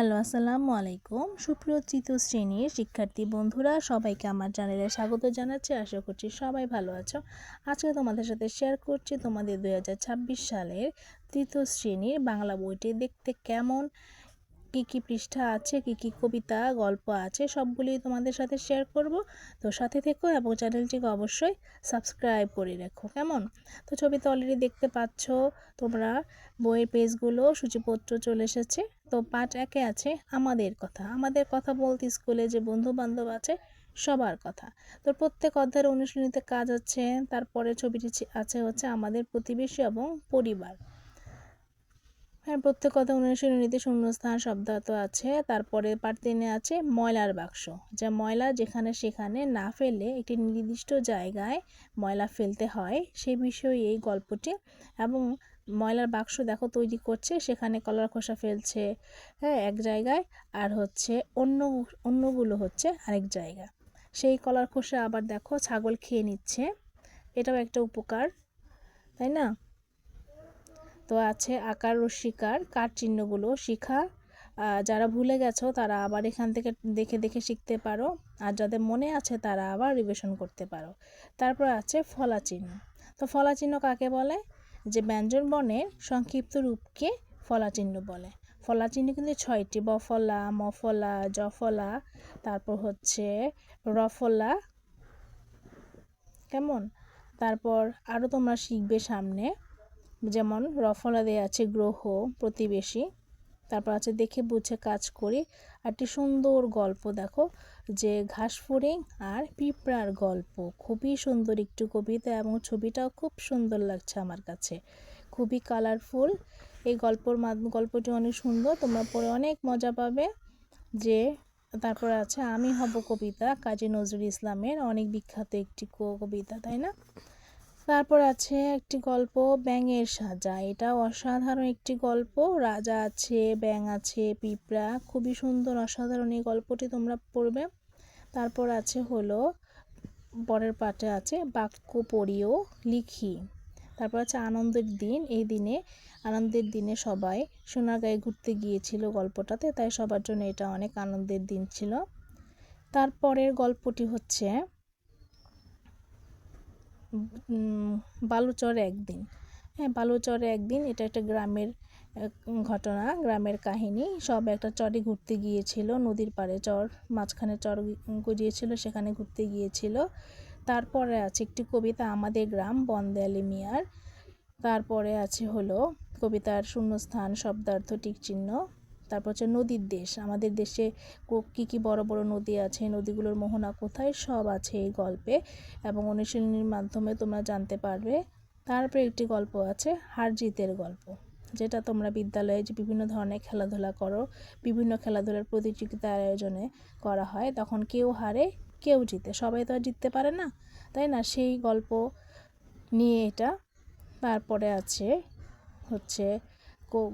Hello আসসালামু আলাইকুম সুপ্রিয় তৃতীয় শ্রেণির শিক্ষার্থী বন্ধুরা, সবাইকে আমার চ্যানেলে স্বাগত জানাচ্ছি। আশা করছি সবাই ভালো আছো। আজকে তোমাদের সাথে শেয়ার করছি তোমাদের দু হাজার ছাব্বিশ সালের তৃতীয় শ্রেণির বাংলা বইটি দেখতে কেমন কী কী পৃষ্ঠা আছে, কী কী কবিতা, গল্প আছে সবগুলি তোমাদের সাথে শেয়ার করব। তো সাথে থেকো এবং চ্যানেলটিকে অবশ্যই সাবস্ক্রাইব করে রাখো, কেমন? তো ছবিতে অলরেডি দেখতে পাচ্ছ, তোমরা বইয়ের পেজগুলো সূচিপত্র চলে এসেছে। তো পাঠ একে আছে আমাদের কথা। আমাদের কথা বলতে স্কুলে যে বন্ধু বান্ধব আছে, সবার কথা। তো প্রত্যেক অধ্যায়ের অনুশীলনীতে কাজ আছে তারপরে ছবিটি আছে হচ্ছে আমাদের প্রতিবেশী এবং পরিবার। হ্যাঁ প্রত্যেক কথা অনুশীলনীতে শূন্যস্থান শব্দার্থ আছে। তারপরে পার্ট তিনে আছে ময়লার বাক্স। যা ময়লা যেখানে সেখানে না ফেলে একটি নির্দিষ্ট জায়গায় ময়লা ফেলতে হয়। সেই বিষয়ে এই গল্পটি এবং ময়লার বাক্স দেখো তৈরি করছে। সেখানে কলার খোসা ফেলছে হ্যাঁ এক জায়গায়। আর হচ্ছে অন্য, অন্যগুলো হচ্ছে আরেক জায়গা। সেই কলার খোসা আবার দেখো ছাগল খেয়ে নিচ্ছে। এটাও একটা উপকার, তাই না? তো আছে আকার ও শিকার, কার চিহ্নগুলো শিখা। যারা ভুলে গেছো তারা আবার এখান থেকে দেখে দেখে শিখতে পারো। আর যাদের মনে আছে তারা আবার রিভিশন করতে পারো। তারপর আছে ফলা চিহ্ন। তো ফলা চিহ্ন কাকে বলে? যে ব্যঞ্জন বর্ণের সংক্ষিপ্ত রূপকে ফলা চিহ্ন বলে। ফলা চিহ্ন কিন্তু ছয়টি বফলা মফলা জফলা তারপর হচ্ছে রফলা কেমন? তারপর আরও তোমরা শিখবে সামনে। যেমন রফলা দেওয়া আছে গ্রহ, প্রতিবেশী, তারপর আছে দেখে বুঝে কাজ করি। একটি সুন্দর গল্প দেখো, যে ঘাসফড়িং আর পিঁপড়ার গল্প। খুবই সুন্দর একটু কবিতা এবং ছবিটাও খুব সুন্দর লাগছে আমার কাছে। খুবই কালারফুল এই গল্পর গল্পটি অনেক সুন্দর, তোমরা পড়ে অনেক মজা পাবে। যে তারপর আছে, আমি হব কবিতা কাজী নজরুল ইসলামের অনেক বিখ্যাত একটি কবিতা তাই না? তারপর আছে একটি গল্প, ব্যাঙের সাজা। এটা অসাধারণ একটি গল্প। রাজা আছে, ব্যাঙ আছে, পিঁপড়া। খুবই সুন্দর, অসাধারণ এই গল্পটি তোমরা পড়বে। তারপর আছে হলো, পরের পাটে আছে, বাক্য পড়িও, লিখি। তারপর আছে আনন্দের দিন। এই দিনে, আনন্দের দিনে সবাই সোনারগাঁয়ে ঘুরতে গিয়েছিল গল্পটাতে, তাই সবার জন্য এটা অনেক আনন্দের দিন ছিল। তারপরের গল্পটি হচ্ছে বালুচরে একদিন। হ্যাঁ বালুচরে একদিন এটা একটা গ্রামের ঘটনা, গ্রামের কাহিনী। সব একটা চরে ঘুরতে গিয়েছিল, নদীর পাড়ে চর, মাঝখানে চর গড়িয়েছিল সেখানে ঘুরতে গিয়েছিল। তারপরে আছে একটি কবিতা, আমাদের গ্রাম, বন্দেয়ালি মিয়ার। তারপরে আছে হলো কবিতার শূন্যস্থান, শব্দার্থ, টিকচিহ্ন। তারপর হচ্ছে নদীর দেশ। আমাদের দেশে কী কী বড় বড় নদী আছে? নদীগুলোর মোহনা কোথায়? সব আছে এই গল্পে। এবং অনুশীলনীর মাধ্যমে তোমরা জানতে পারবে। তারপরে একটি গল্প আছে হার জিতের গল্প। যেটা তোমরা বিদ্যালয়ে যে বিভিন্ন ধরনের খেলাধুলা করো, বিভিন্ন খেলাধুলার প্রতিযোগিতার আয়োজনে করা হয়, তখন কেউ হারে, কেউ জিতে। সবাই তো আর জিততে পারে না, তাই না? সেই গল্প নিয়ে এটা। তারপরে আছে হচ্ছে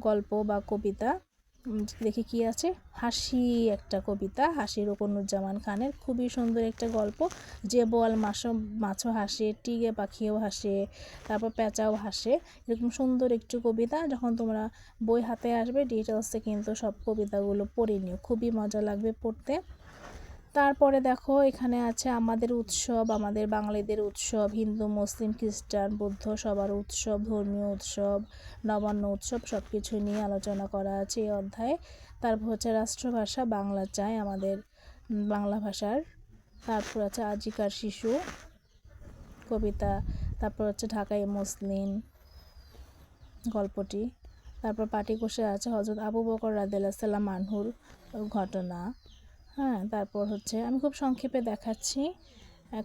গল্প বা কবিতা। দেখি কি আছে। হাসি একটা কবিতা, হাসি রকনুজ্জামান খানের। খুবই সুন্দর একটা গল্প। যে বল মাছও মাছও হাসে, টিগে পাখিও হাসে, তারপর পেঁচাও হাসে। এরকম সুন্দর একটু কবিতা, যখন তোমরা বই হাতে আসবে ডিটেলসে কিন্তু সব কবিতাগুলো পড়ে নিও। খুবই মজা লাগবে পড়তে। তারপরে দেখো, এখানে আছে আমাদের উৎসব, আমাদের বাঙালিদের উৎসব, হিন্দু, মুসলিম, খ্রিস্টান, বৌদ্ধ সবার উৎসব, ধর্মীয় উৎসব, নবান্ন উৎসব সব কিছু নিয়ে আলোচনা করা আছে এই অধ্যায়ে। তারপর হচ্ছে রাষ্ট্রভাষা, বাংলা চাই আমাদের বাংলা ভাষার। তারপর আছে আজিকার শিশু, কবিতা। তারপর হচ্ছে ঢাকাই মুসলিম গল্পটি। তারপর পাটিকোষে আছে হজরত আবু বকর রাদিল্লা সাল্লাম মানহুর ঘটনা। হ্যাঁ তারপর হচ্ছে আমি খুব সংক্ষেপে দেখাচ্ছি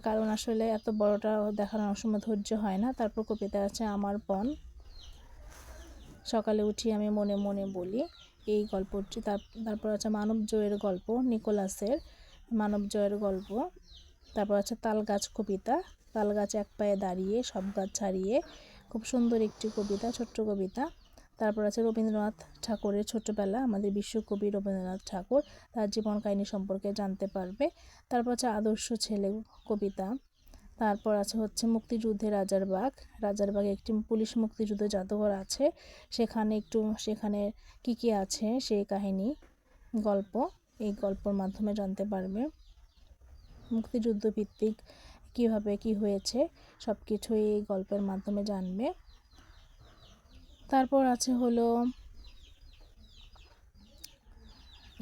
কারণ আসলে এত বড়টা দেখানোর সময় ধৈর্য হয় না। তারপর কবিতা আছে, আমার পণ সকালে উঠি আমি মনে মনে বলি এই গল্পটি। তারপর আছে মানব জয়ের গল্প, নিকোলাসের মানব জয়ের গল্প। তারপর আছে তাল গাছ কবিতা। তাল গাছ এক পায়ে দাঁড়িয়ে, সব গাছ ছাড়িয়ে, খুব সুন্দর একটি কবিতা, ছোট্ট কবিতা। তারপর আছে রবীন্দ্রনাথ ঠাকুরের ছোটোবেলা, আমাদের বিশ্বকবি রবীন্দ্রনাথ ঠাকুর তার জীবন কাহিনী সম্পর্কে জানতে পারবে। তারপর আছে আদর্শ ছেলে কবিতা, তারপর আছে হচ্ছে মুক্তিযুদ্ধে রাজারবাগ রাজারবাগে একটি পুলিশ মুক্তিযুদ্ধ জাদুঘর আছে, সেখানে একটু, সেখানে কি কি আছে সেই কাহিনী, গল্প, এই গল্পর মাধ্যমে জানতে পারবে। মুক্তিযুদ্ধ ভিত্তিক কীভাবে কি হয়েছে সব কিছুই এই গল্পের মাধ্যমে জানবে। তারপর আছে হলো,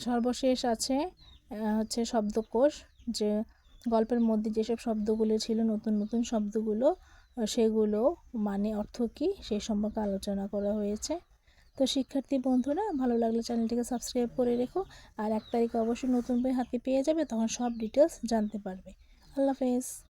সর্বশেষ আছে হচ্ছে শব্দকোষ, যে গল্পের মধ্যে যেসব শব্দগুলো ছিল, নতুন নতুন শব্দগুলো সেগুলো মানে অর্থ কী সেই সম্পর্কে আলোচনা করা হয়েছে। তো শিক্ষার্থী বন্ধুরা, ভালো লাগলে চ্যানেলটিকে সাবস্ক্রাইব করে রেখো, আর এক তারিখে অবশ্যই নতুন বই হাতে পেয়ে যাবে, তখন সব ডিটেলস জানতে পারবে। আল্লাহ হাফেজ।